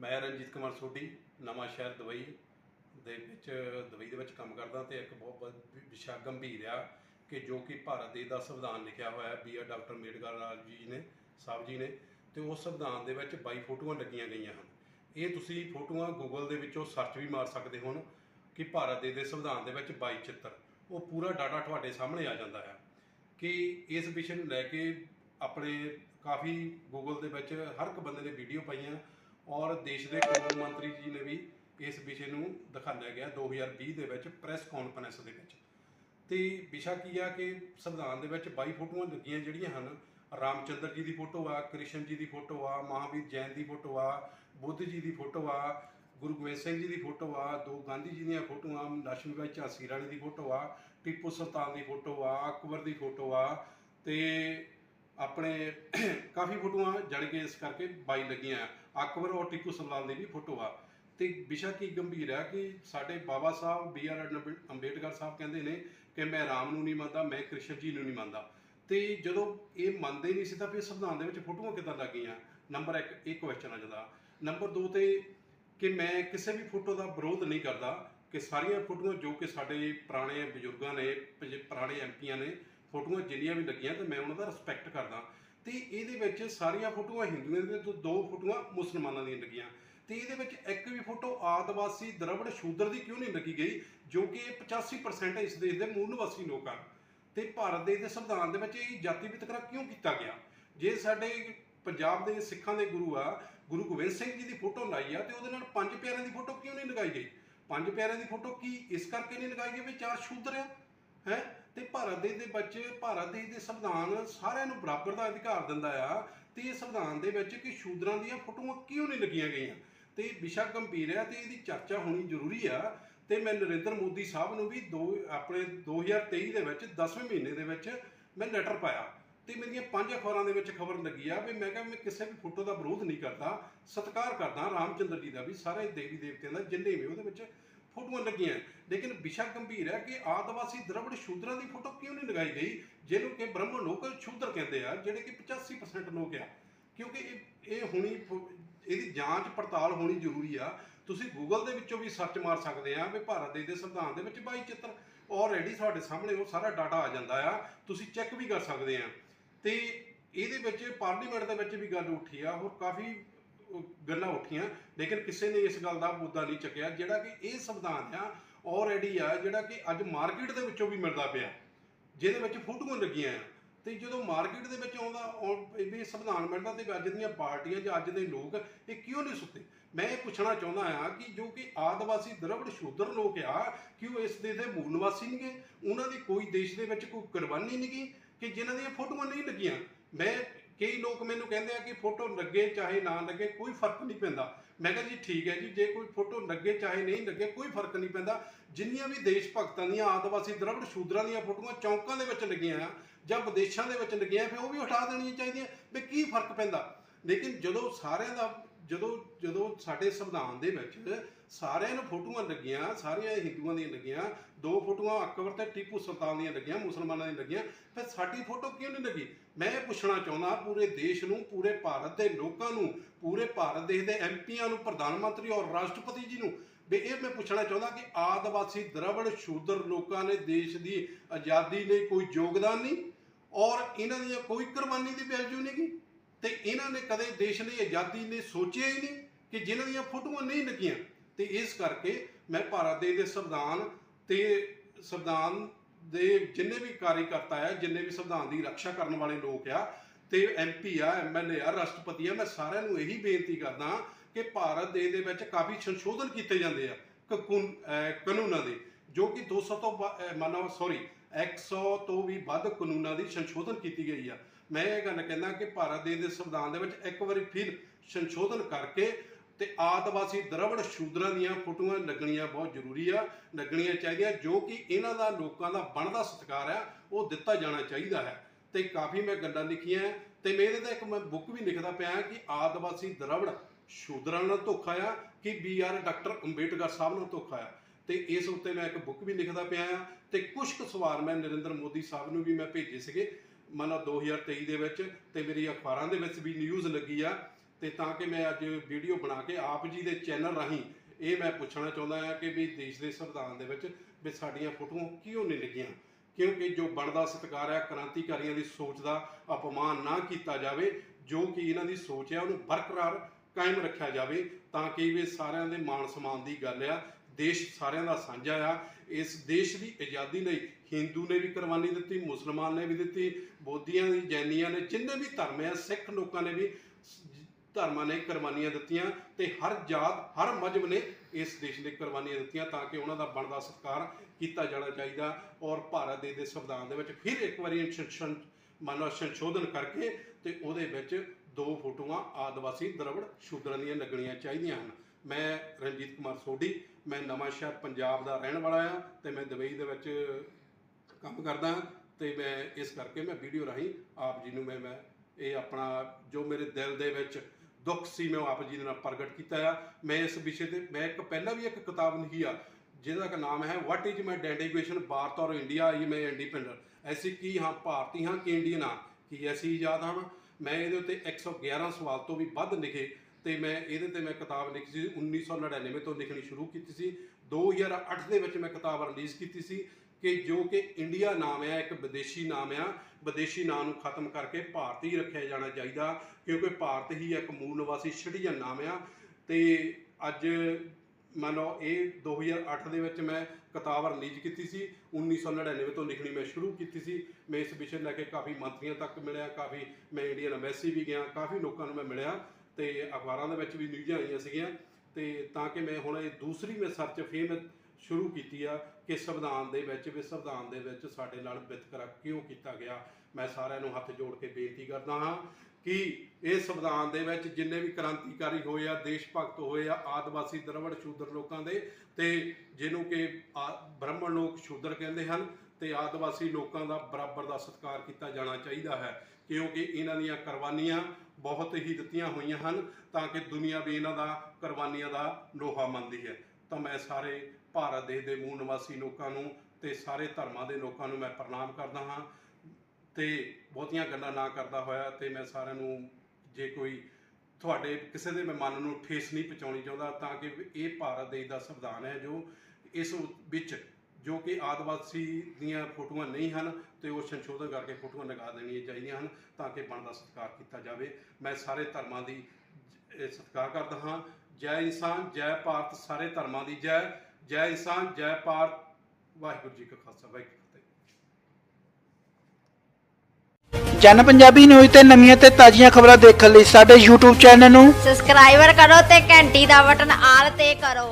ਮੈਂ ਰਣਜੀਤ ਕੁਮਾਰ ਸੋਢੀ, ਨਵਾਂ ਸ਼ਹਿਰ ਦੁਬਈ ਦੇ ਵਿੱਚ, ਦੁਬਈ ਦੇ ਵਿੱਚ ਕੰਮ ਕਰਦਾ ਤੇ ਇੱਕ ਬਹੁਤ ਵਿਸ਼ਾ ਗੰਭੀਰ ਆ ਕਿ ਜੋ ਕਿ ਭਾਰਤ ਦੇਸ਼ ਦਾ ਸੰਵਿਧਾਨ ਲਿਖਿਆ ਹੋਇਆ ਹੈ, B R doctor Ambedkar Raj ji ਨੇ, ਸਾਹਿਬ ਜੀ ਨੇ, ਤੇ ਉਸ ਸੰਵਿਧਾਨ ਦੇ ਵਿੱਚ 22 ਫੋਟੋਆਂ ਲੱਗੀਆਂ ਗਈਆਂ ਹਨ। ਇਹ ਤੁਸੀਂ ਫੋਟੋਆਂ ਗੂਗਲ ਦੇ ਵਿੱਚੋਂ ਸਰਚ ਵੀ ਮਾਰ ਸਕਦੇ ਹੋ ਕਿ ਭਾਰਤ ਦੇਸ਼ ਦੇ ਸੰਵਿਧਾਨ ਦੇ ਵਿੱਚ 22 ਚਿੱਤਰ। ਉਹ ਪੂਰਾ ਡਾਟਾ ਤੁਹਾਡੇ ਸਾਹਮਣੇ ਆ ਜਾਂਦਾ ਹੈ ਕਿ ਇਸ ਵਿਸ਼ੇ ਨੂੰ ਲੈ ਕੇ ਆਪਣੇ ਕਾਫੀ ਗੂਗਲ ਦੇ ਵਿੱਚ ਹਰ ਇੱਕ ਬੰਦੇ ਨੇ ਵੀਡੀਓ ਪਾਈਆਂ ਔਰ ਦੇਸ਼ ਦੇ ਕਾਨੂੰਨ ਮੰਤਰੀ ਜੀ ਨੇ ਵੀ ਇਸ ਵਿਸ਼ੇ ਨੂੰ ਦਿਖਾਇਆ ਗਿਆ 2020 ਦੇ ਵਿੱਚ ਪ੍ਰੈਸ ਕਾਨਫਰੰਸ ਦੇ ਵਿੱਚ। ਤੇ ਵਿਸ਼ਾ ਕੀ ਆ ਕਿ ਸੰਵਿਧਾਨ ਦੇ ਵਿੱਚ 22 ਫੋਟੋਆਂ ਲੱਗੀਆਂ ਜਿਹੜੀਆਂ ਹਨ, ਰਾਮਚੰਦਰ ਜੀ ਦੀ ਫੋਟੋ ਆ, ਕ੍ਰਿਸ਼ਨ ਜੀ ਦੀ ਫੋਟੋ ਆ, ਮਹਾਵੀਰ ਜੈਨ ਦੀ ਫੋਟੋ ਆ, ਬੁੱਧ ਜੀ ਦੀ ਫੋਟੋ ਆ, ਗੁਰੂ ਗੋਬਿੰਦ ਸਿੰਘ ਜੀ ਦੀ ਫੋਟੋ ਆ, ਦੋ ਗਾਂਧੀ ਜੀ ਦੀਆਂ ਫੋਟੋਆਂ ਲక్ష్ਮੀਬਾਈ ਝਾਂਸੀ ਰਾਣੀ ਦੀ ਫੋਟੋ ਆ, ਟੀਪੂ ਸੁਲਤਾਨ ਦੀ ਫੋਟੋ ਆ, ਅਕਬਰ ਦੀ ਫੋਟੋ ਆ, ਤੇ ਆਪਣੇ ਕਾਫੀ ਫੋਟੋਆਂ ਜਣ ਕੇ ਇਸ ਕਰਕੇ ਬਾਈ ਲੱਗੀਆਂ ਅਕਬਰ ਔਰ ਟੀਪੂ ਸੁਲਤਾਨ ਦੀ ਵੀ ਫੋਟੋ ਆ। ਤੇ ਵਿਸ਼ਾ ਕੀ ਗੰਭੀਰ ਹੈ ਕਿ ਸਾਡੇ ਬਾਬਾ ਸਾਹਿਬ ਬੀ ਆਰ ਅੰਬੇਡਕਰ ਸਾਹਿਬ ਕਹਿੰਦੇ ਨੇ ਕਿ ਮੈਂ ਰਾਮ ਨੂੰ ਨਹੀਂ ਮੰਨਦਾ, ਮੈਂ ਕ੍ਰਿਸ਼ਨ ਜੀ ਨੂੰ ਨਹੀਂ ਮੰਨਦਾ। ਤੇ ਜਦੋਂ ਇਹ ਮੰਨਦੇ ਨਹੀਂ ਸੀ ਤਾਂ ਫਿਰ ਸੰਵਿਧਾਨ ਦੇ ਵਿੱਚ ਫੋਟੋਆਂ ਕਿੱਦਾਂ ਲੱਗ ਗਈਆਂ ਨੰਬਰ 1 ਇਹ ਕੁਐਸਚਨ ਆ ਜਾਂਦਾ। ਨੰਬਰ 2 ਤੇ ਕਿ ਮੈਂ ਕਿਸੇ ਵੀ ਫੋਟੋ ਦਾ ਵਿਰੋਧ ਨਹੀਂ ਕਰਦਾ ਕਿ ਸਾਰੀਆਂ ਫੋਟੋਆਂ ਜੋ ਕਿ ਸਾਡੇ ਪੁਰਾਣੇ ਬਜ਼ੁਰਗਾਂ ਨੇ ਪਜ- ਪੁਰਾਣੇ ਐਮਪੀਆਂ ਨੇ, ਫੋਟੋਆਂ ਜਿੰਨੀਆਂ ਵੀ ਲੱਗੀਆਂ ਤੇ ਮੈਂ ਉਹਨਾਂ ਦਾ ਰਿਸਪੈਕਟ ਕਰਦਾ। ਤੇ ਇਹਦੇ ਵਿੱਚ ਸਾਰੀਆਂ ਫੋਟੋਆਂ ਹਿੰਦੂਆਂ ਦੀਆਂ ਤੇ ਦੋ ਫੋਟੋਆਂ ਮੁਸਲਮਾਨਾਂ ਦੀਆਂ ਲੱਗੀਆਂ। ਤੇ ਇਹਦੇ ਵਿੱਚ ਇੱਕ ਵੀ ਫੋਟੋ ਆਦਿਵਾਸੀ ਦਰਵੜ ਸ਼ੂਦਰ ਦੀ ਕਿਉਂ ਨਹੀਂ ਲੱਗੀ ਗਈ? ਜੋ ਕਿ ਇਹ 85% ਇਸ ਦੇਸ਼ ਦੇ ਮੂਲ ਨਿਵਾਸੀ ਲੋਕ ਹਨ। ਤੇ ਭਾਰਤ ਦੇਸ਼ ਦੇ ਸੰਵਿਧਾਨ ਦੇ ਵਿੱਚ ਇਹ ਜਾਤੀ ਵਿਤਕਰਾ ਕਿਉਂ ਕੀਤਾ ਗਿਆ? ਜੇ ਸਾਡੇ ਪੰਜਾਬ ਦੇ ਸਿੱਖਾਂ ਦੇ ਗੁਰੂ ਆ, ਗੁਰੂ ਗੋਬਿੰਦ ਸਿੰਘ ਜੀ ਦੀ ਫੋਟੋ ਲਾਈ ਆ ਤੇ ਉਹਦੇ ਨਾਲ ਪੰਜ ਪਿਆਰਿਆਂ ਦੀ ਫੋਟੋ ਕਿਉਂ ਨਹੀਂ ਲਗਾਈ ਗਈ? ਪੰਜ ਪਿਆਰਿਆਂ ਦੀ ਫੋਟੋ ਕੀ ਇਸ ਕਰਕੇ ਨਹੀਂ ਲਗਾਈ ਗਈ ਵੀ ਚਾਰ ਸ਼ੂਦਰ ਆ? ਹੈ? ਤੇ ਭਾਰਤ ਦੇਸ਼ ਦੇ ਬੱਚੇ, ਭਾਰਤ ਦੇਸ਼ ਦੇ ਸੰਵਿਧਾਨ ਸਾਰਿਆਂ ਨੂੰ ਬਰਾਬਰ ਦਾ ਅਧਿਕਾਰ ਦਿੰਦਾ ਆ। ਤੇ ਇਹ ਸੰਵਿਧਾਨ ਦੇ ਵਿੱਚ ਕਿ ਸ਼ੂਦਰਾਂ ਦੀਆਂ ਫੋਟੋਆਂ ਕਿਉਂ ਨਹੀਂ ਲੱਗੀਆਂ ਗਈਆਂ? ਤੇ ਵਿਸ਼ਾ ਗੰਭੀਰ ਹੈ ਤੇ ਇਹਦੀ ਚਰਚਾ ਹੋਣੀ ਜ਼ਰੂਰੀ ਆ। ਤੇ ਮੈਂ ਨਰਿੰਦਰ ਮੋਦੀ ਸਾਹਿਬ ਨੂੰ ਵੀ ਦੋ, ਆਪਣੇ 2023 ਦੇ ਵਿੱਚ 10ਵੇਂ ਮਹੀਨੇ ਦੇ ਵਿੱਚ ਮੈਂ ਲੈਟਰ ਪਾਇਆ। ਤੇ ਮੇਰੀਆਂ ਪੰਜ ਅਖਬਾਰਾਂ ਦੇ ਵਿੱਚ ਖਬਰ ਲੱਗੀ ਆ ਵੀ ਮੈਂ ਕਿਹਾ ਮੈਂ ਕਿਸੇ ਵੀ ਫੋਟੋ ਦਾ ਵਿਰੋਧ ਨਹੀਂ ਕਰਦਾ। ਸਤਿਕਾਰ ਕਰਦਾ ਰਾਮਚੰਦਰ ਜੀ ਦਾ ਵੀ, ਸਾਰੇ ਦੇਵੀ ਦੇਵਤਿਆਂ ਦਾ, ਜਿੰਨੇ ਵੀ ਉਹਦੇ ਵਿੱਚ ਫੋਟੋਆਂ ਲੱਗੀਆਂ। ਲੇਕਿਨ ਵਿਸ਼ਾ ਗੰਭੀਰ ਹੈ ਕਿ ਆਦਿਵਾਸੀ ਦਰਵੜ ਸ਼ੂਦਰਾਂ ਦੀ ਫੋਟੋ ਕਿਉਂ ਨਹੀਂ ਲਗਾਈ ਗਈ, ਜਿਹਨੂੰ ਕਿ ਬ੍ਰਹਮਣ ਲੋਕ ਸ਼ੂਦਰ ਕਹਿੰਦੇ ਆ, ਜਿਹੜੇ ਕਿ 85% ਲੋਕ ਆ। ਕਿਉਂਕਿ ਇਹ ਇਹ ਹੁਣੀ ਇਹਦੀ ਜਾਂਚ ਪੜਤਾਲ ਹੋਣੀ ਜ਼ਰੂਰੀ ਆ। ਤੁਸੀਂ ਗੂਗਲ ਦੇ ਵਿੱਚੋਂ ਵੀ ਸਰਚ ਮਾਰ ਸਕਦੇ ਆ ਵੀ ਭਾਰਤ ਦੇਸ਼ ਦੇ ਸੰਵਿਧਾਨ ਦੇ ਵਿੱਚ 22 ਚਿੱਤਰ ਆਲਰੇਡੀ ਤੁਹਾਡੇ ਸਾਹਮਣੇ ਉਹ ਸਾਰਾ ਡਾਟਾ ਆ ਜਾਂਦਾ ਆ। ਤੁਸੀਂ ਚੈੱਕ ਵੀ ਕਰ ਸਕਦੇ ਆ। ਤੇ ਇਹਦੇ ਵਿੱਚ ਪਾਰਲੀਮੈਂਟ ਦੇ ਵਿੱਚ ਵੀ ਗੱਲ ਉੱਠੀ ਆ, ਹੋਰ ਕਾਫੀ ਗੱਲਾਂ ਉੱਠੀਆਂ, ਲੇਕਿਨ ਕਿਸੇ ਨੇ ਇਸ ਗੱਲ ਦਾ ਮੁੱਦਾ ਨਹੀਂ ਚੱਕਿਆ, ਜਿਹੜਾ ਕਿ ਇਹ ਸੰਵਿਧਾਨ ਆ ਆਲਰੇਡੀ ਆ, ਜਿਹੜਾ ਕਿ ਅੱਜ ਮਾਰਕੀਟ ਦੇ ਵਿੱਚੋਂ ਵੀ ਮਿਲਦਾ ਪਿਆ, ਜਿਹਦੇ ਵਿੱਚ ਫੋਟੋਆਂ ਲੱਗੀਆਂ ਆ। ਤੇ ਜਦੋਂ ਮਾਰਕੀਟ ਦੇ ਵਿੱਚ ਆਉਂਦਾ ਆਉਂ- ਇਹ ਵੀ ਸੰਵਿਧਾਨ ਮਿਲਦਾ ਤੇ ਅੱਜ ਦੀਆਂ ਪਾਰਟੀਆਂ ਜਾਂ ਅੱਜ ਦੇ ਲੋਕ ਇਹ ਕਿਉਂ ਨਹੀਂ ਸੁੱਤੇ? ਮੈਂ ਇਹ ਪੁੱਛਣਾ ਚਾਹੁੰਦਾ ਆ ਕਿ ਜੋ ਕਿ ਆਦਿਵਾਸੀ ਦਰਵੜ ਸ਼ੂਦਰ ਲੋਕ ਆ ਕਿ ਉਹ ਇਸ ਦੇ ਦੇ ਮੂਲ ਨਿਵਾਸੀ ਨਹੀਂਗੇ ਉਹਨਾਂ ਦੀ ਕੋਈ ਦੇਸ਼ ਦੇ ਵਿੱਚ ਕੋਈ ਕੁਰਬਾਨੀ ਨਹੀਂਗੀ ਕਿ ਜਿਨ੍ਹਾਂ ਦੀਆਂ ਫੋਟੋਆਂ ਨਹੀਂ ਲੱਗੀਆਂ? ਮੈਂ ਕਈ ਲੋਕ ਮੈਨੂੰ ਕਹਿੰਦੇ ਆ ਕਿ ਫੋਟੋ ਲੱਗੇ ਚਾਹੇ ਨਾ ਲੱਗੇ, ਕੋਈ ਫ਼ਰਕ ਨਹੀਂ ਪੈਂਦਾ। ਮੈਂ ਕਿਹਾ ਜੀ ਠੀਕ ਹੈ ਜੀ, ਜੇ ਕੋਈ ਫੋਟੋ ਲੱਗੇ ਚਾਹੇ ਨਹੀਂ ਲੱਗੇ, ਕੋਈ ਫ਼ਰਕ ਨਹੀਂ ਪੈਂਦਾ। ਜਿੰਨੀਆਂ ਵੀ ਦੇਸ਼ ਭਗਤਾਂ ਦੀਆਂ, ਆਦਿਵਾਸੀ ਦਰਵੜ ਸ਼ੂਦਰਾਂ ਦੀਆਂ ਫੋਟੋਆਂ ਚੌਂਕਾਂ ਦੇ ਵਿੱਚ ਲੱਗੀਆਂ ਆ, ਜਾਂ ਵਿਦੇਸ਼ਾਂ ਦੇ ਵਿੱਚ ਲੱਗੀਆਂ, ਫਿਰ ਉਹ ਵੀ ਹਟਾ ਦੇਣੀਆਂ ਚਾਹੀਦੀਆਂ। ਵੀ ਕੀ ਫ਼ਰਕ ਪੈਂਦਾ? ਲੇਕਿਨ ਜਦੋਂ ਸਾਰਿਆਂ ਦਾ ਜਦੋਂ ਜਦੋਂ ਸਾਡੇ ਸੰਵਿਧਾਨ ਦੇ ਵਿੱਚ ਸਾਰਿਆਂ ਨੂੰ ਫੋਟੋਆਂ ਲੱਗੀਆਂ, ਸਾਰੀਆਂ ਹਿੰਦੂਆਂ ਦੀਆਂ ਲੱਗੀਆਂ, ਦੋ ਫੋਟੋਆਂ ਅਕਬਰ ਤੇ ਟੀਪੂ ਸੁਲਤਾਨ ਦੀਆਂ ਲੱਗੀਆਂ, ਮੁਸਲਮਾਨਾਂ ਦੀਆਂ ਲੱਗੀਆਂ, ਫਿਰ ਸਾਡੀ ਫੋਟੋ ਕਿਉਂ ਨਹੀਂ ਲੱਗੀ? ਮੈਂ ਇਹ ਪੁੱਛਣਾ ਚਾਹੁੰਦਾ, ਪੂਰੇ ਦੇਸ਼ ਨੂੰ, ਪੂਰੇ ਭਾਰਤ ਦੇ ਲੋਕਾਂ ਨੂੰ, ਪੂਰੇ ਭਾਰਤ ਦੇਸ਼ ਦੇ ਐਮਪੀਆਂ ਨੂੰ, ਪ੍ਰਧਾਨ ਮੰਤਰੀ ਔਰ ਰਾਸ਼ਟਰਪਤੀ ਜੀ ਨੂੰ, ਵੀ ਇਹ ਮੈਂ ਪੁੱਛਣਾ ਚਾਹੁੰਦਾ ਕਿ ਆਦਿਵਾਸੀ ਦਰਵੜ ਸ਼ੂਦਰ ਲੋਕਾਂ ਨੇ ਦੇਸ਼ ਦੀ ਆਜ਼ਾਦੀ ਲਈ ਕੋਈ ਯੋਗਦਾਨ ਨਹੀਂ ਔਰ ਇਹਨਾਂ ਦੀਆਂ ਕੋਈ ਕੁਰਬਾਨੀ ਦੀ ਵੈਲਿਊ ਨਹੀਂ ਗੀ ਤੇ ਇਹਨਾਂ ਨੇ ਕਦੇ ਦੇਸ਼ ਲਈ ਆਜ਼ਾਦੀ ਨੇ ਸੋਚਿਆ ਹੀ ਨਹੀਂ ਕਿ ਜਿਨ੍ਹਾਂ ਦੀਆਂ ਫੋਟੋਆਂ ਨਹੀਂ ਲੱਗੀਆਂ ਤੇ ਇਸ ਕਰਕੇ ਮੈਂ ਭਾਰਤ ਦੇ ਦੇ ਸੰਵਿਧਾਨ ਤੇ ਸੰਵਿਧਾਨ ਦੇ ਜਿੰਨੇ ਵੀ ਕਾਰਜਕਰਤਾ ਆ, ਜਿੰਨੇ ਵੀ ਸੰਵਿਧਾਨ ਦੀ ਰੱਖਿਆ ਕਰਨ ਵਾਲੇ ਲੋਕ ਆ, ਤੇ ਐਮਪੀ ਆ ਐਮਐਲਏ ਆ, ਰਾਸ਼ਟਰਪਤੀ ਆ, ਮੈਂ ਸਾਰਿਆਂ ਨੂੰ ਇਹੀ ਬੇਨਤੀ ਕਰਦਾ ਕਿ ਭਾਰਤ ਦੇ ਦੇ ਵਿੱਚ ਕਾਫੀ ਸੰਸ਼ੋਧਨ ਕੀਤੇ ਜਾਂਦੇ ਆ ਕਾਨੂੰਨਾਂ ਦੇ, ਜੋ ਕਿ 200 ਤੋਂ ਮਾਨੋ ਸੌਰੀ 100 ਤੋਂ ਵੀ ਵੱਧ ਕਾਨੂੰਨਾਂ ਦੀ ਸੰਸ਼ੋਧਨ ਕੀਤੀ ਗਈ ਆ। ਮੈਂ ਇਹ ਗੱਲ ਕਹਿੰਦਾ ਕਿ ਭਾਰਤ ਦੇਸ਼ ਦੇ ਸੰਵਿਧਾਨ ਦੇ ਵਿੱਚ ਇੱਕ ਵਾਰੀ ਫਿਰ ਸੰਸ਼ੋਧਨ ਕਰਕੇ ਤੇ ਆਦਿਵਾਸੀ ਦਰਵੜ ਸ਼ੂਦਰਾਂ ਦੀਆਂ ਫੋਟੋਆਂ ਲੱਗਣੀਆਂ ਬਹੁਤ ਜ਼ਰੂਰੀ ਆ, ਲੱਗਣੀਆਂ ਚਾਹੀਦੀਆਂ, ਜੋ ਕਿ ਇਹਨਾਂ ਦਾ ਲੋਕਾਂ ਦਾ ਬਣਦਾ ਸਤਿਕਾਰ ਆ, ਉਹ ਦਿੱਤਾ ਜਾਣਾ ਚਾਹੀਦਾ ਹੈ। ਤੇ ਕਾਫੀ ਮੈਂ ਗੱਲਾਂ ਲਿਖੀਆਂ ਤੇ ਮੇਰੇ ਤੇ ਇੱਕ ਮੈਂ ਬੁੱਕ ਵੀ ਲਿਖਦਾ ਪਿਆ ਕਿ ਆਦਿਵਾਸੀ ਦਰਵੜ ਸ਼ੂਦਰਾਂ ਨਾਲ ਧੋਖਾ ਆ, ਕਿ B R doctor Ambedkar Sahib ਨਾਲ ਧੋਖਾ ਆ। ਤੇ ਇਸ ਉੱਤੇ ਮੈਂ ਇੱਕ ਬੁੱਕ ਵੀ ਲਿਖਦਾ ਪਿਆ ਆ ਤੇ ਕੁਝ ਕੁ ਸਵਾਲ ਮੈਂ ਨਰਿੰਦਰ ਮੋਦੀ ਸਾਹਿਬ ਨੂੰ ਵੀ ਮੈਂ ਭੇਜੇ ਸੀਗੇ। ਮਨ 2023 ਦੇ ਵਿੱਚ ਤੇ ਮੇਰੀ ਅਖਬਾਰਾਂ ਦੇ ਵਿੱਚ ਵੀ ਨਿਊਜ਼ ਲੱਗੀ ਆ। ਤੇ ਤਾਂ ਕਿ ਮੈਂ ਅੱਜ ਵੀਡੀਓ ਬਣਾ ਕੇ ਆਪ ਜੀ ਦੇ ਚੈਨਲ ਰਾਹੀਂ ਇਹ ਮੈਂ ਪੁੱਛਣਾ ਚਾਹੁੰਦਾ ਹਾਂ ਕਿ ਵੀ ਦੇਸ਼ ਦੇ ਸੰਵਿਧਾਨ ਦੇ ਵਿੱਚ ਵੀ ਸਾਡੀਆਂ ਫੋਟੋਆਂ ਕਿਉਂ ਨਹੀਂ ਲੱਗੀਆਂ? ਕਿਉਂਕਿ ਜੋ ਬਣਦਾ ਸਤਿਕਾਰ ਹੈ ਕ੍ਰਾਂਤੀਕਾਰੀਆਂ ਦੀ ਸੋਚ ਦਾ ਅਪਮਾਨ ਨਾ ਕੀਤਾ ਜਾਵੇ, ਜੋ ਕਿ ਇਹਨਾਂ ਦੀ ਸੋਚ ਹੈ ਉਹਨੂੰ ਬਰਕਰਾਰ ਕਾਇਮ ਰੱਖਿਆ ਜਾਵੇ ਤਾਂ ਕਿ ਵੀ ਸਾਰਿਆਂ ਦੇ ਮਾਣ ਸਨਮਾਨ ਦੀ ਗੱਲ ਆ ਦੇਸ਼ ਸਾਰਿਆਂ ਦਾ ਸਾਂਝਾ ਆ। ਇਸ ਦੇਸ਼ ਦੀ ਆਜ਼ਾਦੀ ਲਈ ਹਿੰਦੂ ਨੇ ਵੀ ਕੁਰਬਾਨੀ ਦਿੱਤੀ, ਮੁਸਲਮਾਨ ਨੇ ਵੀ ਦਿੱਤੀ, ਬੋਧੀਆਂ ਦੀ, ਜੈਨੀਆਂ ਨੇ, ਜਿੰਨੇ ਵੀ ਧਰਮ ਆ, ਸਿੱਖ ਲੋਕਾਂ ਨੇ ਵੀ ਧਰਮਾਂ ਨੇ ਕੁਰਬਾਨੀਆਂ ਦਿੱਤੀਆਂ ਤੇ ਹਰ ਜਾਤ, ਹਰ ਮਜਬ ਨੇ ਇਸ ਦੇਸ਼ ਲਈ ਕੁਰਬਾਨੀਆਂ ਦਿੱਤੀਆਂ ਤਾਂ ਕਿ ਉਹਨਾਂ ਦਾ ਬਣਦਾ ਸਤਿਕਾਰ ਕੀਤਾ ਜਾਣਾ ਚਾਹੀਦਾ ਔਰ ਭਾਰਤ ਦੇ ਦੇ ਸੰਵਿਧਾਨ ਦੇ ਵਿੱਚ ਫਿਰ ਇੱਕ ਵਾਰੀ ਸੰਸ਼ਨ ਮਾਨੋ ਸੰਸ਼ੋਧਨ ਕਰਕੇ ਤੇ ਉਹਦੇ ਵਿੱਚ ਦੋ ਫੋਟੋਆਂ ਆਦਿਵਾਸੀ, ਦਰਵੜ, ਸ਼ੂਦਰਾਂ ਦੀਆਂ ਲੱਗਣੀਆਂ ਚਾਹੀਦੀਆਂ ਹਨ। ਮੈਂ ਰਣਜੀਤ ਕੁਮਾਰ ਸੋਢੀ, ਮੈਂ ਨਵਾਂ ਸ਼ਹਿਰ ਪੰਜਾਬ ਦਾ ਰਹਿਣ ਵਾਲਾ ਆ ਤੇ ਮੈਂ ਦੁਬਈ ਦੇ ਵਿੱਚ ਕੰਮ ਕਰਦਾ ਹਾਂ ਤੇ ਮੈਂ ਇਸ ਕਰਕੇ ਮੈਂ ਵੀਡੀਓ ਰਾਹੀਂ ਆਪ ਜੀ ਨੂੰ ਮੈਂ ਮੈਂ ਇਹ ਆਪਣਾ ਜੋ ਮੇਰੇ ਦਿਲ ਦੇ ਵਿੱਚ ਦੁੱਖ ਸੀ, ਮੈਂ ਆਪ ਜੀ ਦੇ ਨਾਲ ਪ੍ਰਗਟ ਕੀਤਾ ਆ। ਮੈਂ ਇਸ ਵਿਸ਼ੇ ਤੇ, ਮੈਂ ਇੱਕ ਪਹਿਲਾਂ ਵੀ ਇੱਕ ਕਿਤਾਬ ਲਿਖੀ ਆ, ਜਿਹਦਾ ਕਿ ਨਾਮ ਹੈ what is my dedication Bharat ਔਰ ਇੰਡੀਆ ਇਹ ਮੈਂ ਇੰਡੀਪੈਂਡੈਂਟ ਐਸੀ ਕੀ ਹਾਂ, ਭਾਰਤੀ ਹਾਂ, ਕਿ ਇੰਡੀਅਨ ਹਾਂ, ਕੀ ਐਸੀ ਯਾਦ ਹਾਂ ਮੈਂ ਇਹਦੇ ਉੱਤੇ 111 ਸਵਾਲ ਤੋਂ ਵੀ ਵੱਧ ਲਿਖੇ ਤੇ ਮੈਂ ਇਹਦੇ ਤੇ ਮੈਂ ਕਿਤਾਬ ਲਿਖੀ ਸੀ 1999 ਤੋਂ ਲਿਖਣੀ ਸ਼ੁਰੂ ਕੀਤੀ ਸੀ। 2008 ਦੇ ਵਿੱਚ ਮੈਂ ਕਿਤਾਬ ਰਿਲੀਜ਼ ਕੀਤੀ ਸੀ ਕਿ ਜੋ ਕਿ ਇੰਡੀਆ ਨਾਮ ਹੈ ਇੱਕ ਵਿਦੇਸ਼ੀ ਨਾਮ ਆ। ਵਿਦੇਸ਼ੀ ਨਾਮ ਨੂੰ ਖਤਮ ਕਰਕੇ ਭਾਰਤੀ ਰੱਖਿਆ ਜਾਣਾ ਚਾਹੀਦਾ, ਕਿਉਂਕਿ ਭਾਰਤ ਹੀ ਇੱਕ ਮੂਲ ਨਿਵਾਸੀ ਸਿਟੀਜ਼ਨ ਨਾਮ ਆ। ਤੇ ਅੱਜ ਮੰਨ ਲਓ ਇਹ 2008 ਦੇ ਵਿੱਚ ਮੈਂ ਕਿਤਾਬ ਰਿਲੀਜ਼ ਕੀਤੀ ਸੀ 1999 ਤੋਂ ਲਿਖਣੀ ਮੈਂ ਸ਼ੁਰੂ ਕੀਤੀ ਸੀ। ਮੈਂ ਇਸ ਵਿਸ਼ੇ ਲੈ ਕੇ ਕਾਫੀ ਮੰਤਰੀਆਂ ਤੱਕ ਮਿਲਿਆ, ਕਾਫੀ ਮੈਂ ਇੰਡੀਅਨ ਐਮਬੈਸੀ ਵੀ ਗਿਆ, ਕਾਫੀ ਲੋਕਾਂ ਨੂੰ ਮੈਂ ਮਿਲਿਆ। ਤੇ ਅਖਬਾਰਾਂ ਦੇ ਵਿੱਚ ਵੀ ਨਿਊਜ਼ਾਂ ਆਈਆਂ ਸੀਗੀਆਂ, ਤੇ ਤਾਂ ਕਿ ਮੈਂ ਹੁਣ ਇਹ ਦੂਸਰੀ ਮੈਂ ਸਰਚ ਫੇਰ ਸ਼ੁਰੂ ਕੀਤੀ ਆ ਕਿ ਸੰਵਿਧਾਨ ਦੇ ਵਿੱਚ ਵੀ ਸੰਵਿਧਾਨ ਦੇ ਵਿੱਚ ਸਾਡੇ ਨਾਲ ਵਿਤਕਰਾ ਕਿਉਂ ਕੀਤਾ ਗਿਆ। ਮੈਂ ਸਾਰਿਆਂ ਨੂੰ ਹੱਥ ਜੋੜ ਕੇ ਬੇਨਤੀ ਕਰਦਾ ਹਾਂ ਕਿ ਇਹ ਸੰਵਿਧਾਨ ਦੇ ਵਿੱਚ ਜਿੰਨੇ ਵੀ ਕ੍ਰਾਂਤੀਕਾਰੀ ਹੋਏ ਆ, ਦੇਸ਼ ਭਗਤ ਹੋਏ ਆ, ਆਦਿਵਾਸੀ ਦਰਵੜ ਸ਼ੂਦਰ ਲੋਕਾਂ ਦੇ ਤੇ ਜਿਹਨੂੰ ਕਿ ਆ- ਬ੍ਰਾਹਮਣ ਲੋਕ ਸ਼ੂਦਰ ਕਹਿੰਦੇ ਹਨ ਤੇ ਆਦਿਵਾਸੀ ਲੋਕਾਂ ਦਾ ਬਰਾਬਰ ਦਾ ਸਤਿਕਾਰ ਕੀਤਾ ਜਾਣਾ ਚਾਹੀਦਾ ਹੈ। ਕਿਉਂਕਿ ਇਹਨਾਂ ਦੀਆਂ ਕੁਰਬਾਨੀਆਂ ਬਹੁਤ ਹੀ ਦਿੱਤੀਆਂ ਹੋਈਆਂ ਹਨ ਤਾਂ ਕਿ ਦੁਨੀਆ ਵੀ ਇਹਨਾਂ ਦਾ ਕੁਰਬਾਨੀਆਂ ਦਾ ਲੋਹਾ ਮੰਨਦੀ ਹੈ। ਤਾਂ ਮੈਂ ਸਾਰੇ ਭਾਰਤ ਦੇਸ਼ ਦੇ ਮੂਲ ਨਿਵਾਸੀ ਲੋਕਾਂ ਨੂੰ ਤੇ ਸਾਰੇ ਧਰਮਾਂ ਦੇ ਲੋਕਾਂ ਨੂੰ ਮੈਂ ਪ੍ਰਣਾਮ ਕਰਦਾ ਹਾਂ ਤੇ ਬਹੁਤੀਆਂ ਗੱਲਾਂ ਨਾ ਕਰਦਾ ਹੋਇਆ ਤੇ ਮੈਂ ਸਾਰਿਆਂ ਨੂੰ ਜੇ ਕੋਈ ਤੁਹਾਡੇ ਕਿਸੇ ਦੇ ਮੈਂ ਮਨ ਨੂੰ ਠੇਸ ਨਹੀਂ ਪਹੁੰਚਾਉਣੀ ਚਾਹੁੰਦਾ ਤਾਂ ਕਿ ਇਹ ਭਾਰਤ ਦੇਸ਼ ਦਾ ਸੰਵਿਧਾਨ ਹੈ ਜੋ ਇਸ ਵਿੱਚ ਜੋ ਕਿ ਆਦਿਵਾਸੀ ਦੀਆਂ ਫੋਟੋਆਂ ਨਹੀਂ ਹਨ ਤੇ ਉਹ ਸੰਸ਼ੋਧਨ ਕਰਕੇ ਫੋਟੋਆਂ ਲਗਾ ਦੇਣੀਆਂ ਚਾਹੀਦੀਆਂ ਹਨ ਤਾਂ ਕਿ ਬਣਦਾ ਸਤਿਕਾਰ ਕੀਤਾ ਜਾਵੇ। ਮੈਂ ਸਾਰੇ ਧਰਮਾਂ ਦੀ ਸਤਿਕਾਰ ਕਰਦਾ ਹਾਂ। ਜੈ ਇਨਸਾਨ ਜੈ ਭਾਰਤ ਸਾਰੇ ਧਰਮਾਂ ਦੀ ਜੈ। ਜੈ ਇਨਸਾਨ ਜੈ ਭਾਰਤ। ਵਾਹਿਗੁਰੂ ਜੀ ਕਾ ਖਾਲਸਾ ਵਾਹਿਗੁਰੂ ਜੀ ਕੀ ਫਤਿਹ। ਜਨ ਪੰਜਾਬੀ ਨਿਊਜ਼ ਤੇ ਨਵੀਆਂ ਤੇ ਤਾਜ਼ੀਆਂ ਖਬਰਾਂ ਦੇਖਣ ਲਈ ਸਾਡੇ YouTube ਚੈਨਲ ਨੂੰ ਸਬਸਕ੍ਰਾਈਬਰ ਕਰੋ ਤੇ ਘੰਟੀ ਦਾ ਬਟਨ ਆਲ ਤੇ ਕਰੋ।